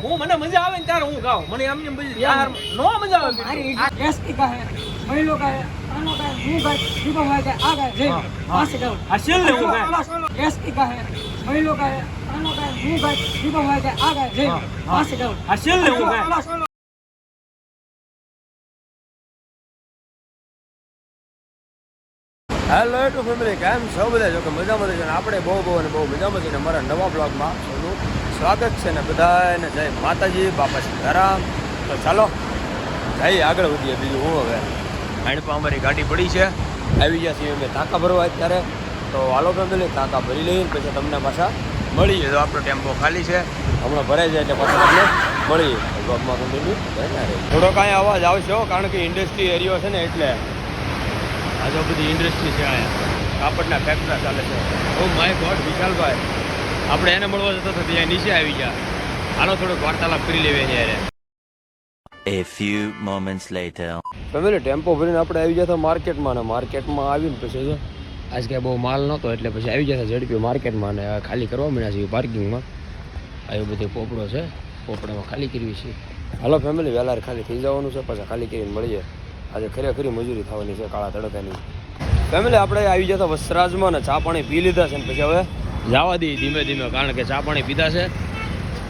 હું મને મજા આવે ને ત્યારે હું ગાઉં. મને એમ એમ હેલો એટલું ફેમિલી કેમ છો બધા? જો કે મજામાં છે આપણે બહુ બહુ અને બહુ મજા મજામાં છે અમારા નવા બ્લોગમાં સ્વાગત છે ને બધાને જય માતાજી બાપા સીતારામ. તો ચાલો જઈએ આગળ વધીએ. બીજું હું હવે? હાઈડમાં અમારી ગાડી પડી છે. આવી ગયા છીએ અમે ટાંકા ભરવા અત્યારે. તો હાલો ફેમિલી ટાંકા ભરી લઈએ પછી તમને પાછા મળીએ. તો આપણો ટેમ્પો ખાલી છે. હમણાં ભરાઈ જાય એટલે પાછા તમને મળીએ. જોબમાં કન્ટિન્યુ થોડો કાંઈ અવાજ આવશે હો, કારણ કે ઇન્ડસ્ટ્રી એરિયો છે ને એટલે. આજે બધી ઇન્ડસ્ટ્રી છે અહીંયા. કાપડના ફેક્ટરી ચાલે છે. ઓ માય ગોડ વિશાલભાઈ. આપણે એને મળવા જતા હતા ત્યાં નીચે આવી ગયા. આનો થોડોક વાર્તાલાપ કરી લેવે ત્યારે A few moments later. Family tempo ભરીને આપણે આવી જતા માર્કેટમાં ને માર્કેટમાં આવીને પછી જો આજ કાંઈ બહુ માલ નહોતો એટલે પછી આવી જતા ઝડપી માર્કેટમાં ને ખાલી કરવા મળ્યા છે પાર્કિંગમાં આવી બધી પોપડો છે પોપડામાં ખાલી કરવી છે. હાલો ફેમિલી વહેલા ખાલી થઈ જવાનું છે પછી ખાલી કરીને મળીએ આજે ખરેખરી મજૂરી થવાની છે કાળા તડકાની. ફેમિલી આપણે આવી જતા વસરાજમાં ને ચા પાણી પી લીધા છે ને પછી હવે જવા દઈએ ધીમે ધીમે, કારણ કે ચા પાણી પીધા છે.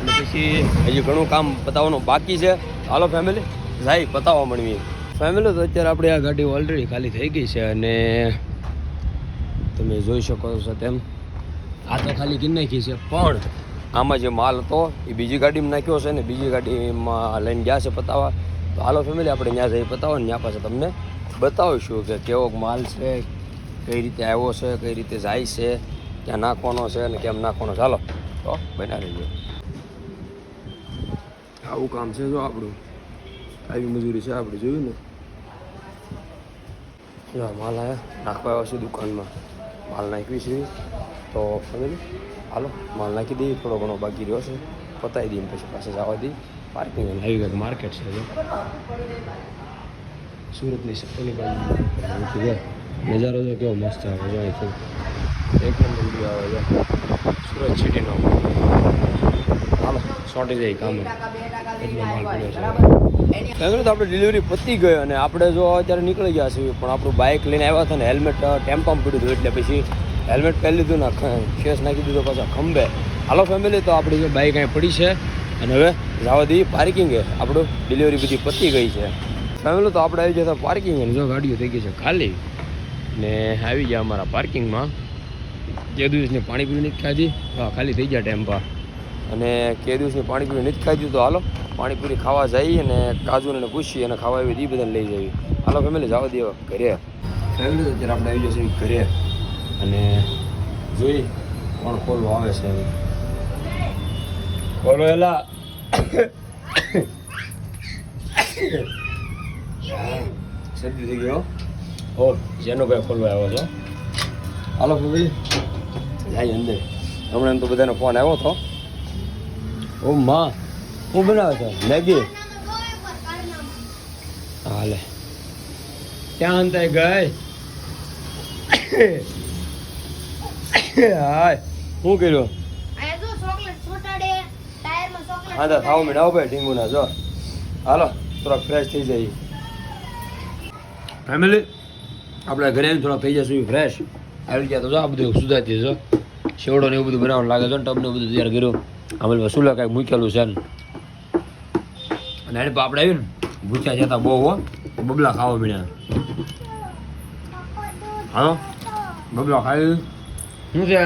અને પછી હજી ઘણું કામ પતાવવાનું બાકી છે. હાલો ફેમિલી જાય પતાવવા મળવી ફેમિલી તો અત્યારે આપણે આ ગાડી ઓલરેડી ખાલી થઈ ગઈ છે અને તમે જોઈ શકો છો તેમ, આ તો ખાલી કરી નાખી છે. પણ આમાં જે માલ હતો, એ બીજી ગાડીમાં નાખ્યો છે ને બીજી ગાડીમાં લઈને ગયા છે પતાવવા. તો હાલો ફેમિલી આપણે ત્યાં જઈ પતાવો ને ત્યાં પાસે તમને બતાવીશું કે કેવો માલ છે, કઈ રીતે આવ્યો છે, કઈ રીતે જાય છે. ક્યાં નાખવાનો છે અને કેમ નાખવાનો ચાલો તો બના રહીએ આવું કામ છે જો આપણું. આવી મજૂરી છે આપણે જોયું ને? જો માલ આવ્યા નાખવા આવ્યા છે દુકાનમાં. માલ નાખવી છે. તો ફેમિલી હાલો માલ નાખી દઈએ. થોડો ઘણો બાકી રહ્યો છે. પતાવી દઈએ પછી પાસે જવા દઈએ. પાર્કિંગ આવી ગયું માર્કેટ છે જો. સુરતની સત્તરની બાજુ. છે નજારો જો કેવો મસ્ત આવે જો અહીંથી એક નંબર વીડિયો આવે છે. સુરત સિટીનો હાલો સોટી જાય કામ. ફેમિલી તો આપણે ડિલિવરી પતી ગઈ અને આપણે જો અત્યારે નીકળી ગયા છીએ, પણ આપણું બાઇક લઈને આવ્યા હતા ને હેલ્મેટ ટેમ્પામાં પડ્યું હતું, એટલે પછી હેલ્મેટ પહેરી લીધું ને કેસ નાખી દીધો, પાછા ખંભે. હાલો ફેમિલી તો આપણી જો બાઇક અહીં પડી છે. અને હવે જવા દઈએ પાર્કિંગે આપણું ડિલિવરી બધી પતી ગઈ છે. ફેમિલી તો આપણે આવી જતા પાર્કિંગ અને જો ગાડીઓ થઈ ગઈ છે ખાલી. ને આવી ગયા અમારા પાર્કિંગમાં જે દિવસની પાણીપુરી નથી ખાધી. હા ખાલી થઈ ગયા ટેમ્પા અને કે દિવસની પાણીપુરી નથી ખાધી તો હાલો પાણીપુરી ખાવા જઈએ અને કાજુને પૂછીએ અને ખાવા આવી એ બધાને લઈ જઈએ હાલો ફેમિલી જવા દેવા ઘરે. ફેમિલી અત્યારે આપણે આવી જશે ઘરે. અને જોઈ કોણ ખોલવા આવે છે. ખોલો એલા સદ્યુ થઈ ગયો ઓ જેનો ભાઈ ખોલવા આવ્યો છો. હાલો ફેમિલી જાય અંદર. હમણાં એમ તો બધાનો ફોન આવ્યો હતો. ઓ માં હું બનાવે છે? મેગી. હાલે. ક્યાં અંતે ગઈ? હાય. શું કર્યું? આ જો ચોકલેટ છોટાડે ટાયરમાં હા તો થાવ મેળાવો ભાઈ ઢીંગુના જો. હાલો થોડા ફ્રેશ થઈ જાય. ફેમિલી આપણે ઘરે થોડા થઈ જશું ફ્રેશ આવી ગયા તો આ બધું સુધાતી જો શેવડો ને એવું બધું બનાવવાનું લાગે છે ને ટબને બધું તૈયાર કર્યું આમાં વસૂલા કાંઈક મૂકેલું છે ને અને એને આપણે આવ્યું ને ભૂખ્યા જતા બહુ હો બબલા ખાવા મળ્યા હા બબલા ખાઈ શું છે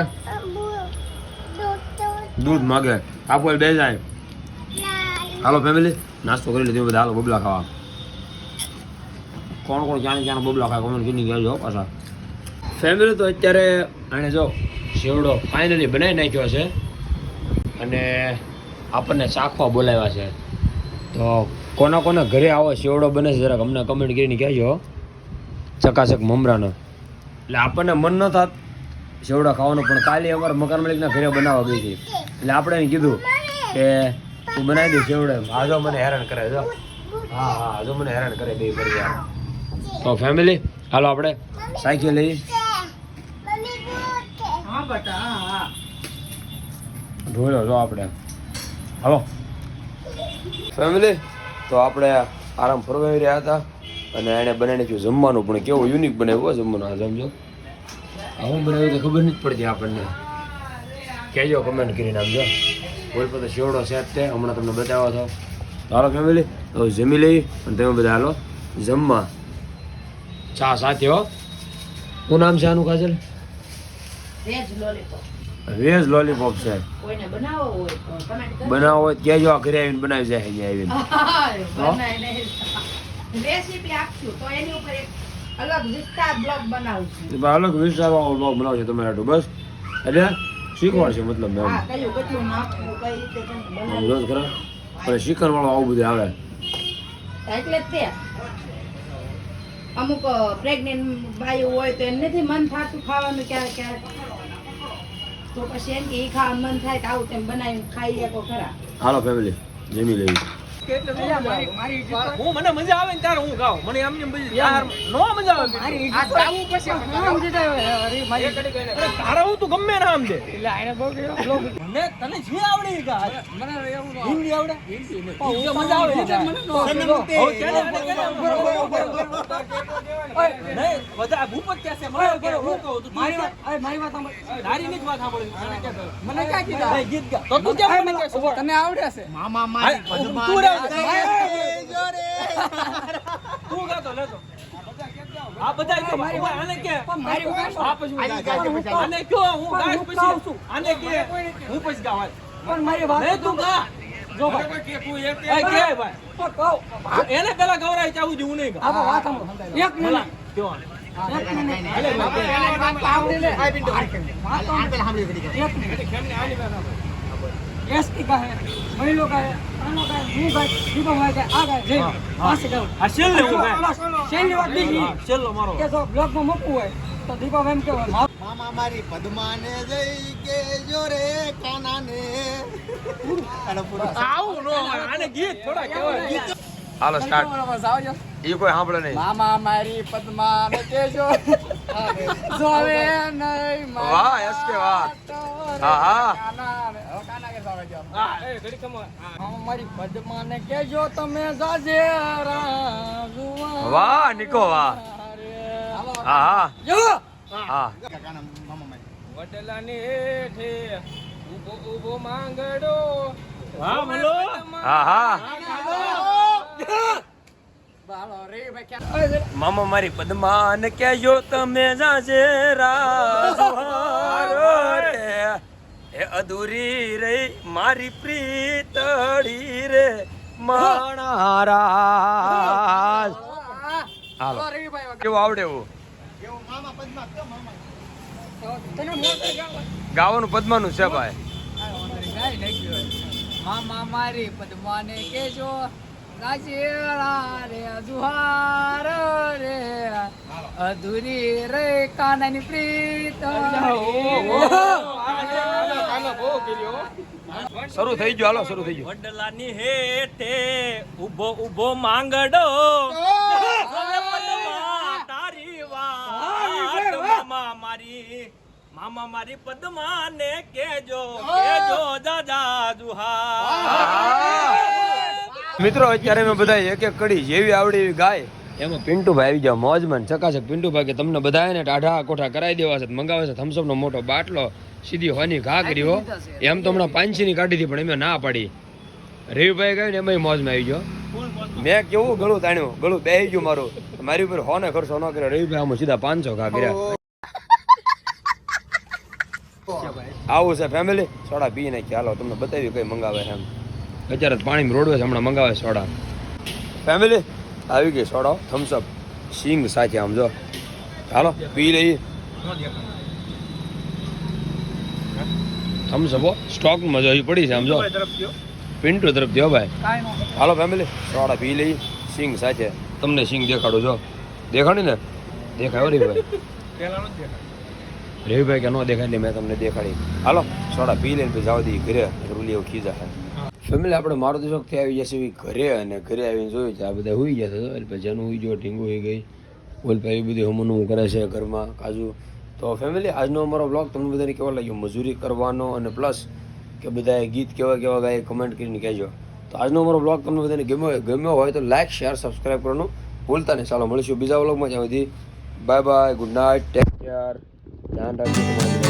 દૂધ માગે આપો બે જાય હાલો ફેમિલી નાસ્તો કરી લીધો બધા હાલો બબલા ખાવા કોણ કોણ ક્યાં ક્યાં બબલા ખાય કોમેન્ટ કરી ગયા પાછા ફેમિલી તો અત્યારે આણે જો શેવડો ફાઇનલી બનાવી નાખ્યો છે અને આપણને ચાખવા બોલાવ્યા છે. તો કોના કોના ઘરે આવો શેવડો બને છે જરાક અમને કમેન્ટ કરીને કહેજો. ચકાચક મમરાનો. એટલે આપણને મન ન થાત શેવડા ખાવાનું પણ કાલે અમારા મકાન માલિકના ઘરે બનાવવા ગઈ હતી. એટલે આપણે એને કીધું કે તું બનાવી દે શેવડે આજો મને હેરાન કરે જો. હા હા આજો મને હેરાન કરે બે ફરી તો ફેમિલી હાલો આપણે. સાયકલ લઈ. જોઈ લો આપણે. હલો. ફેમિલી તો આપણે આરામ ફરવાઈ રહ્યા હતા અને એણે બનાવીને જો જમવાનું પણ કેવું યુનિક બનાવ્યું હોય જમવાનું આ સમજો. આવું બનાવ્યું તો ખબર નથી પડતી આપણને. કહેજો કમેન્ટ કરીને આપજો કોઈ પણ શેવડો સેટ છે હમણાં તમને બતાવો છો હાલો ફેમિલી તો જમી લઈ અને તમે બધા હાલો. જમવા. ચા સાથે હો. શું નામ છે આનું કાજલ? વેજ લોલીપોપ છે. બનાવો હોય તો કહેજો આ ઘરે આવીને બનાવી જાય અહીંયા આવીને. રેસીપી આપશું તો એની ઉપર એક અલગ વિસ્તાર બ્લોગ બનાવશું. બ્લોગ તમારે હાટુ બસ. એટલે શીખવાડશે મતલબ મેમ રોજ ખરા પણ વાળો આવું બધું આવે. એટલે તે અમુક પ્રેગ્નેન્ટ ભાઈઓ હોય તો એમ નથી મન થતું ખાવાનું ક્યારેક ક્યારેક. તો પછી એમ કે એ ખાવાનું મન થાય તો આવું તેમ બનાવીને ખાઈ શકો ખરા. હાલો ફેમિલી જમી લેવી. મારી- મારી હું મને મજા આવે ને ત્યારે હું ગાઉં. મને એમ એમ બધી નો મજા આવે મારી મારી તારા હું તું ગમે ના આમ દે. મને તને જે આવડે ગા મને હિન્દી આવડે? મજા આવે ભૂપત ક્યાં છે. મારી વાત મારી વાત સાંભળ. જ વાત સાંભળી. મને ક્યાં કીધા? ગીત ગા. તો તું કેમ મને? તને આવડે છે? તું છે. તું ગાતો લેતો આ બધા કે મારી આને કે મારી આ પછી આને કયો હું ગાઈશ પછી આને કે હું પછી ગાવા પણ મારી વાત નહીં તું ગા જો ભાઈ એ કે ભાઈ એને પેલા ગવરાય ચાવું છું નહીં ગા આ વાત સાંભળો. એક મિનિટ. એક તો તો. એક આપણે. એસટી કહે મહિલો કહે આનો કહે મામા મારી પદ્માને જઈ કે જો રે કાનાને આવું નો આને ગીત થોડા કહેવાય હાલો સ્ટાર્ટ એ કોઈ સાંભળે નહીં મામા મારી પદ્માને કેજો જોવે નહીં વાહ, SK વાહ. હા, હા. હા, એ ઘડી કમા. હા. મારી પદ્માને કેજો તમે જાજેરા જુવા વાહ નિકો વાહ. હા હા. જો હા. કાકાના મામા મારી વડલાની હેઠે ઊભો ઊભો માંગડો. વાહ બોલો હા હા. મામા મારી પદ્માને કહેજો તમે જાજે રાજવારો રે એ અધૂરી રે, મારી પ્રીતડી રે, માણારાજ. હાલો. કેવું આવડે એવું? ગાવાનું પદ્માનું છે ભાઈ. મામા મારી પદ્માને કેજો રાજેરા રે. જુહાર રે અધૂરી રે કાનની પ્રીત. શરૂ થઈ ગયો હાલો શરૂ થઈ ગયું. વડલાની હેઠે ઊભો ઊભો માંગડો. તારી વાત મામા મારી. મામા મારી પદ્માને કેજો કેજો દાદા જુહા મિત્રો અત્યારે મેં બધા એક એક કડી જેવી આવડી એવી ગાય. એમાં પિન્ટુભાઈ આવી જાવ મોજમાં ચકાચક પિન્ટુભાઈ કે તમને બધાને ટાઢા કોઠા કરાવી દેવા છે મંગાવે છે થમ્સઅપ નો મોટો બાટલો સીધી હોની ઘા કરી હો એમ તો હમણાં પાંચસી ની કાઢી હતી પણ એમ ના પાડી. રવિભાઈ ગયો ને એમાં મોજમાં આવી ગયો મેં કેવું ગળું તાણ્યું? ગળું બેહી ગયું મારું. મારી ઉપર હોને ખર્ચો ન કર્યો. રવિભાઈ આમાં સીધા પાંચસો ઘા કર્યા. આવું. છે ફેમિલી સોડા પી નાખી. હાલો તમને બતાવ્યું કઈ મંગાવે એમ. અત્યારે તો પાણી રોડવે છે હમણાં મંગાવે સોડા. ફેમિલી આવી ગઈ સોડા થમ્સઅપ સિંગ સાથે આમ જો. હાલો પી લઈએ. થમ્સઅપ સ્ટોકમાં જો હજી પડી છે આમ જો. પિન્ટુ તરફ જો ભાઈ. હાલો ફેમિલી સોડા પી લઈએ. સિંગ સાથે. તમને સિંગ દેખાડું જો. દેખાડી ને? દેખાયો રે ભાઈ રવિભાઈ કે ન દેખાય મેં તમને દેખાડી. હાલો સોડા પી લઈને પછી જાવ દઈએ ઘરે. રૂલી એવું ખીજા છે. ફેમિલી આપણે મારુતિ ચોકથી આવી જશે એવી ઘરે અને ઘરે આવીને જોયું છે આ બધા હોઈ ગયા હતા. એટલે જેનું હોઈ ગયો, ઢીંગુ હોઈ ગઈ. ઓલપા એવી બધી હમનું કરે છે ઘરમાં, કાજુ. તો ફેમિલી આજનો અમારો બ્લોગ તમને બધાને કેવો લાગ્યો? મજૂરી કરવાનો અને પ્લસ કે બધાએ ગીત કેવા કેવા ગાય કમેન્ટ કરીને કહેજો. તો આજનો અમારો બ્લોગ તમને બધાને ગમ્યો ગમ્યો હોય તો લાઈક શેર સબસ્ક્રાઈબ કરવાનું ભૂલતા નહીં. ચાલો મળીશું બીજા બ્લોગમાં જ્યાં સુધી bye bye good night take care ધ્યાન રાખજો